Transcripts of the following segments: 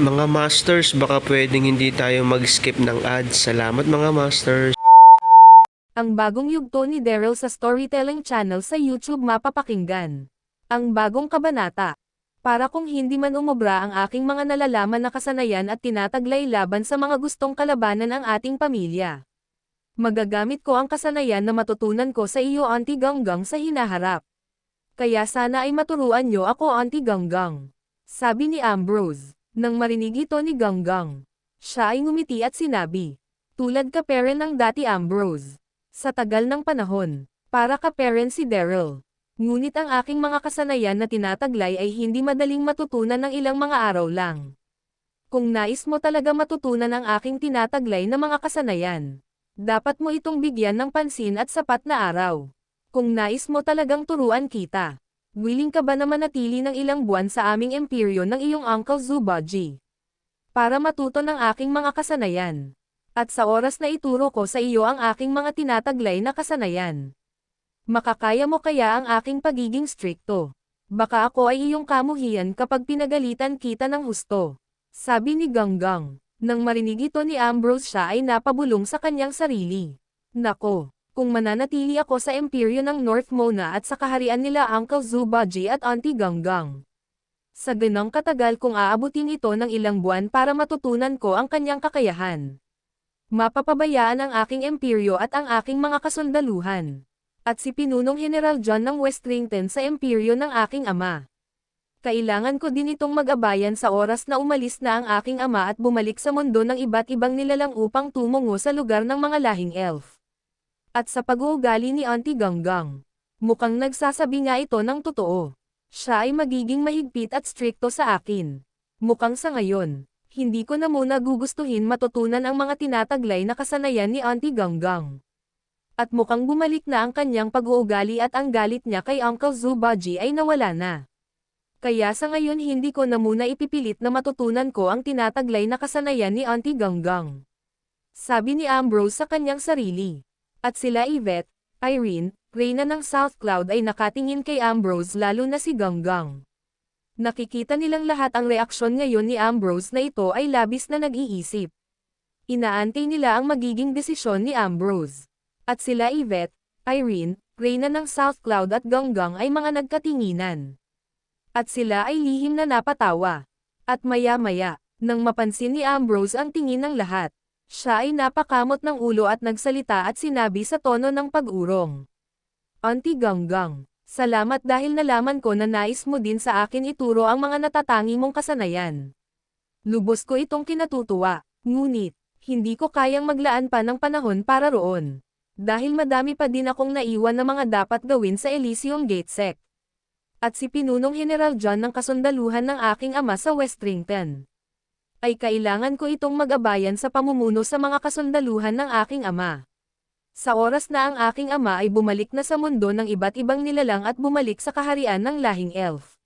Mga Masters, baka pwedeng hindi tayo mag-skip ng ads. Salamat mga Masters. Ang bagong yugto ni Daryl sa Storytelling Channel sa YouTube mapapakinggan. Ang bagong kabanata. Para kung hindi man umobra ang aking mga nalalaman na kasanayan at tinataglay laban sa mga gustong kalabanan ang ating pamilya. Magagamit ko ang kasanayan na matutunan ko sa iyo Auntie Ganggang sa hinaharap. Kaya sana ay maturuan niyo ako Auntie Ganggang. Sabi ni Ambrose. Nang marinig ito ni Ganggang. Siya ay ngumiti at sinabi. Tulad ka parent ng dati Ambrose. Sa tagal ng panahon, para ka parent si Daryl. Ngunit ang aking mga kasanayan na tinataglay ay hindi madaling matutunan ng ilang mga araw lang. Kung nais mo talaga matutunan ang aking tinataglay na mga kasanayan, dapat mo itong bigyan ng pansin at sapat na araw. Kung nais mo talagang turuan kita, willing ka ba na manatili ng ilang buwan sa aming imperyo ng iyong Uncle Zubaji? Para matuto ng aking mga kasanayan. At sa oras na ituro ko sa iyo ang aking mga tinataglay na kasanayan. Makakaya mo kaya ang aking pagiging strikto. Baka ako ay iyong kamuhian kapag pinagalitan kita ng husto. Sabi ni Ganggang. Nang marinig ito ni Ambrose siya ay napabulong sa kanyang sarili. Nako, kung mananatili ako sa imperyo ng North Mona at sa kaharian nila Uncle Zubaji at Auntie Ganggang. Sa ganang katagal kung aabutin ito ng ilang buwan para matutunan ko ang kanyang kakayahan. Mapapabayaan ang aking imperyo at ang aking mga kasundaluhan. At si Pinunong General John ng Westrington sa imperyo ng aking ama. Kailangan ko din itong mag-abayan sa oras na umalis na ang aking ama at bumalik sa mundo ng iba't ibang nilalang upang tumungo sa lugar ng mga lahing elf. At sa pag-uugali ni Auntie Ganggang, mukhang nagsasabi nga ito ng totoo. Siya ay magiging mahigpit at strikto sa akin. Mukhang sa ngayon, hindi ko na muna gugustuhin matutunan ang mga tinataglay na kasanayan ni Auntie Ganggang. At mukhang bumalik na ang kanyang pag-uugali at ang galit niya kay Uncle Zubaji ay nawala na. Kaya sa ngayon hindi ko na muna ipipilit na matutunan ko ang tinataglay na kasanayan ni Auntie Ganggang. Sabi ni Ambrose sa kanyang sarili. At sila Yvette, Irene, Reyna ng South Cloud ay nakatingin kay Ambrose lalo na si Ganggang. Nakikita nilang lahat ang reaksyon ngayon ni Ambrose na ito ay labis na nag-iisip. Inaantay nila ang magiging desisyon ni Ambrose. At sila Yvette, Irene, Reyna ng South Cloud at Ganggang ay mga nagkatinginan. At sila ay lihim na napatawa. At maya-maya, nang mapansin ni Ambrose ang tingin ng lahat, siya ay napakamot ng ulo at nagsalita at sinabi sa tono ng pag-urong. Auntie Ganggang, salamat dahil nalaman ko na nais mo din sa akin ituro ang mga natatangi mong kasanayan. Lubos ko itong kinatutuwa, ngunit, hindi ko kayang maglaan pa ng panahon para roon. Dahil madami pa din akong naiwan na mga dapat gawin sa Elysium Gatesec at si Pinunong General John ng kasundaluhan ng aking ama sa Westrington. Ay kailangan ko itong mag-abayan sa pamumuno sa mga kasundaluhan ng aking ama. Sa oras na ang aking ama ay bumalik na sa mundo ng iba't ibang nilalang at bumalik sa kaharian ng lahing elf.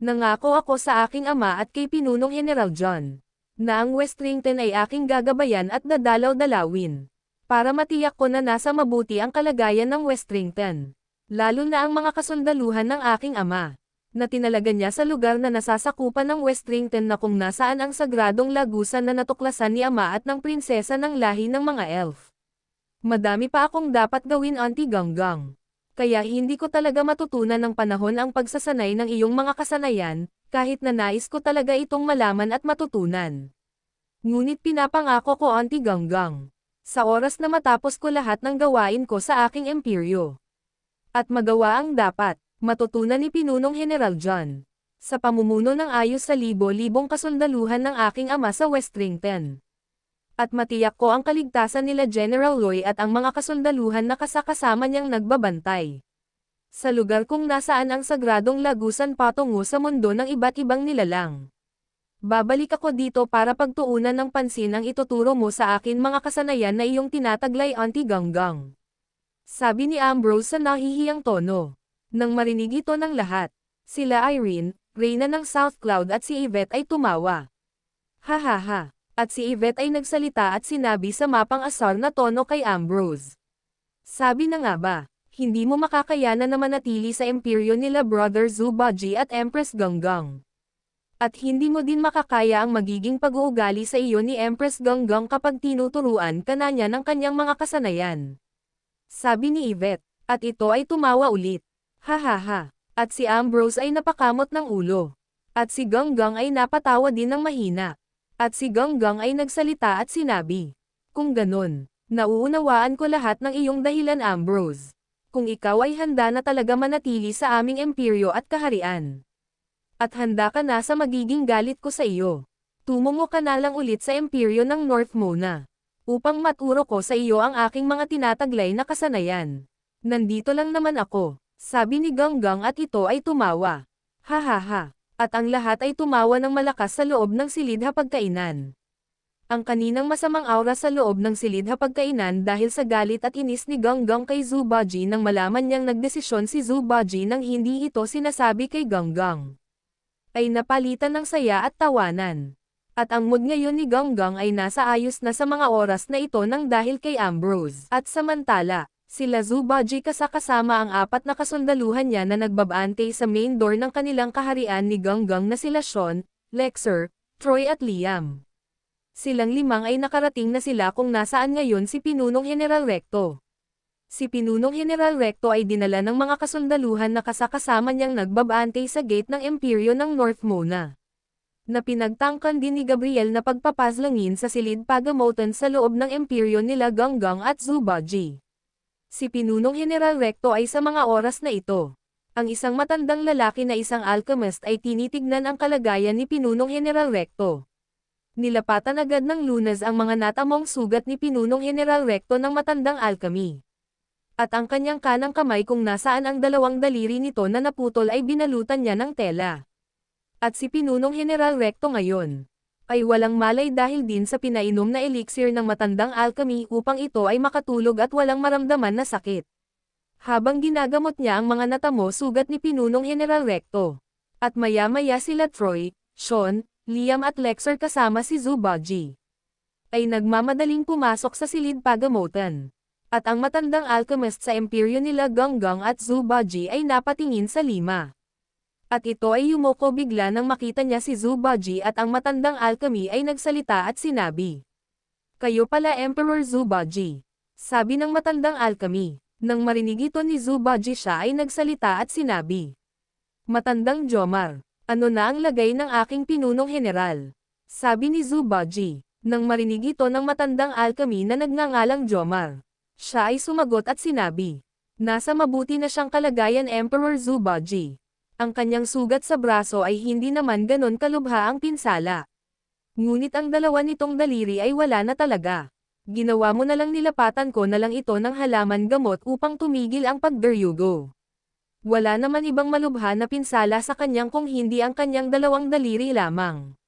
Nangako ako sa aking ama at kay Pinunong General John, na ang Westrington ay aking gagabayan at dadalaw-dalawin. Para matiyak ko na nasa mabuti ang kalagayan ng Westrington lalo na ang mga kasundaluhan ng aking ama, na tinalaga niya sa lugar na nasasakupan ng Westrington na kung nasaan ang sagradong lagusan na natuklasan ni ama at ng prinsesa ng lahi ng mga elf. Madami pa akong dapat gawin Auntie Ganggang. Kaya hindi ko talaga matutunan ng panahon ang pagsasanay ng iyong mga kasanayan, Kahit na nais ko talaga itong malaman at matutunan. Ngunit pinapangako ko Auntie Ganggang. Sa oras na matapos ko lahat ng gawain ko sa aking imperyo. At magawa ang dapat, matutunan ni Pinunong General John. Sa pamumuno ng ayos sa libo-libong kasundaluhan ng aking ama sa Westrington. At matiyak ko ang kaligtasan nila General Loy at ang mga kasundaluhan na kasakasama niyang nagbabantay. Sa lugar kung nasaan ang sagradong lagusan patungo sa mundo ng iba't ibang nilalang. Babalik ako dito para pagtuunan ng pansin ang ituturo mo sa akin mga kasanayan na iyong tinataglay Auntie Ganggang. Sabi ni Ambrose sa nahihiyang tono. Nang marinig ito ng lahat, sila Irene, Reyna ng South Cloud at si Yvette ay tumawa. Ha ha ha. At si Yvette ay nagsalita at sinabi sa mapang asar na tono kay Ambrose. Sabi na nga ba, hindi mo makakayanan na manatili sa imperyo nila Brother Zubaji at Empress Ganggang. At hindi mo din makakaya ang magiging pag-uugali sa iyo ni Empress Ganggang kapag tinuturuan ka na niya ng kanyang mga kasanayan. Sabi ni Yvette, at ito ay tumawa ulit. Ha ha ha. At si Ambrose ay napakamot ng ulo. At si Ganggang ay napatawa din ng mahina. At si Ganggang ay nagsalita at sinabi, Kung ganon, nauunawaan ko lahat ng iyong dahilan Ambrose. Kung ikaw ay handa na talaga manatili sa aming imperyo at kaharian. At handa ka na sa magiging galit ko sa iyo. Tumungo ka na lang ulit sa imperyo ng North Mona. Upang maturo ko sa iyo ang aking mga tinataglay na kasanayan. Nandito lang naman ako, sabi ni Ganggang at ito ay tumawa. Ha ha ha. At ang lahat ay tumawa ng malakas sa loob ng silid hapagkainan. Ang kaninang masamang aura sa loob ng silid hapagkainan dahil sa galit at inis ni Ganggang kay Zubaji nang malaman niyang nagdesisyon si Zubaji nang hindi ito sinasabi kay Ganggang. Ay napalitan ng saya at tawanan. At ang mood ngayon ni Ganggang ay nasa ayos na sa mga oras na ito nang dahil kay Ambrose. At samantala, sila Zubaji kasakasama ang apat na kasundaluhan niya na nagbabante sa main door ng kanilang kaharian ni Ganggang na sila Sean, Lexer, Troy at Liam. Silang limang ay nakarating na sila kung nasaan ngayon si Pinunong General Recto. Si Pinunong General Recto ay dinala ng mga kasundaluhan na kasakasama niyang nagbabante sa gate ng Imperyo ng North Mona. Na pinagtangkan din ni Gabriel na pagpapaslangin sa silid pagamotan sa loob ng Imperyo nila Ganggang at Zubaji. Si Pinunong General Recto ay sa mga oras na ito. Ang isang matandang lalaki na isang alchemist ay tinitignan ang kalagayan ni Pinunong General Recto. Nilapatan agad ng lunas ang mga natamong sugat ni Pinunong General Recto ng matandang alchemy. At ang kanyang kanang kamay kung nasaan ang dalawang daliri nito na naputol ay binalutan niya ng tela. At si Pinunong General Recto ngayon, ay walang malay dahil din sa pinainom na elixir ng matandang alchemy upang ito ay makatulog at walang maramdaman na sakit. Habang ginagamot niya ang mga natamo sugat ni Pinunong General Recto. At maya-maya sila Troy, Sean, Liam at Lexer kasama si Zubaji. Ay nagmamadaling pumasok sa silid pagamotan. At ang matandang alchemist sa imperyo nila Ganggang at Zubaji ay napatingin sa lima. At ito ay yumoko bigla nang makita niya si Zubaji at ang matandang alchemy ay nagsalita at sinabi. Kayo pala Emperor Zubaji. Sabi ng matandang alchemy. Nang marinig ito ni Zubaji siya ay nagsalita at sinabi. Matandang Jomar, ano na ang lagay ng aking pinunong general? Sabi ni Zubaji. Nang marinig ito ng matandang alchemy na nagngangalang Jomar. Siya ay sumagot at sinabi. Nasa mabuti na siyang kalagayan Emperor Zubaji. Ang kanyang sugat sa braso ay hindi naman ganon kalubha ang pinsala. Ngunit ang dalawa nitong daliri ay wala na talaga. Ginawa mo na lang nilapatan ko na lang ito ng halaman gamot upang tumigil ang pagderyugo. Wala naman ibang malubha na pinsala sa kanyang kung hindi ang kanyang dalawang daliri lamang.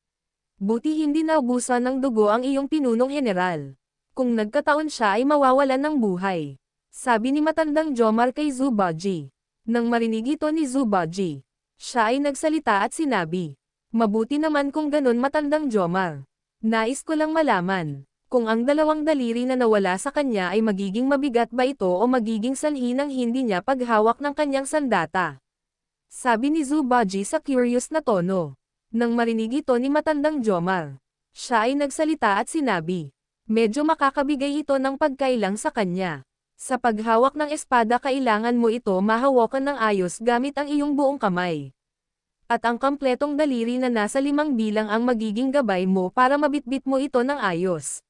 Buti hindi naubusan ng dugo ang iyong pinunong general. Kung nagkataon siya ay mawawalan ng buhay. Sabi ni matandang Jomar kay Zubaji. Nang marinig ito ni Zubaji, siya ay nagsalita at sinabi, Mabuti naman kung ganon matandang Jomar. Nais ko lang malaman, kung ang dalawang daliri na nawala sa kanya ay magiging mabigat ba ito o magiging sanhi ng hindi niya paghawak ng kanyang sandata. Sabi ni Zubaji sa curious na tono. Nang marinig ito ni matandang Jomar, siya ay nagsalita at sinabi, Medyo makakabigay ito ng pagkailang sa kanya. Sa paghawak ng espada kailangan mo ito mahawakan ng ayos gamit ang iyong buong kamay. At ang kompletong daliri na nasa limang bilang ang magiging gabay mo para mabitbit mo ito ng ayos.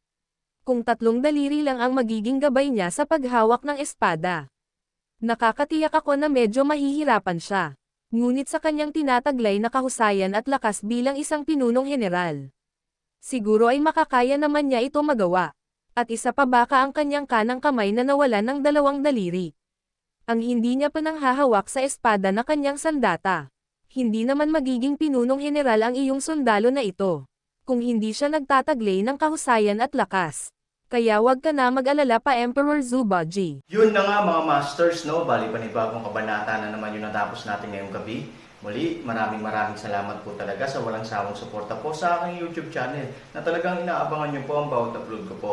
Kung tatlong daliri lang ang magiging gabay niya sa paghawak ng espada. Nakakatiyak ako na medyo mahihirapan siya. Ngunit sa kanyang tinataglay na kahusayan at lakas bilang isang pinunong general. Siguro ay makakaya naman niya ito magawa. At isa pa baka ang kanyang kanang kamay na nawalan ng dalawang daliri. Ang hindi niya pa nang hahawak sa espada na kanyang sandata. Hindi naman magiging pinunong general ang iyong sundalo na ito. Kung hindi siya nagtataglay ng kahusayan at lakas. Kaya wag ka na mag-alala pa Emperor Zubaji. Yun na nga mga masters, no? Bali panibagong kabanata na naman yung natapos natin ngayong gabi. Muli, maraming maraming salamat po talaga sa walang sawang suporta po sa aking YouTube channel na talagang inaabangan nyo po ang bawat upload ko po.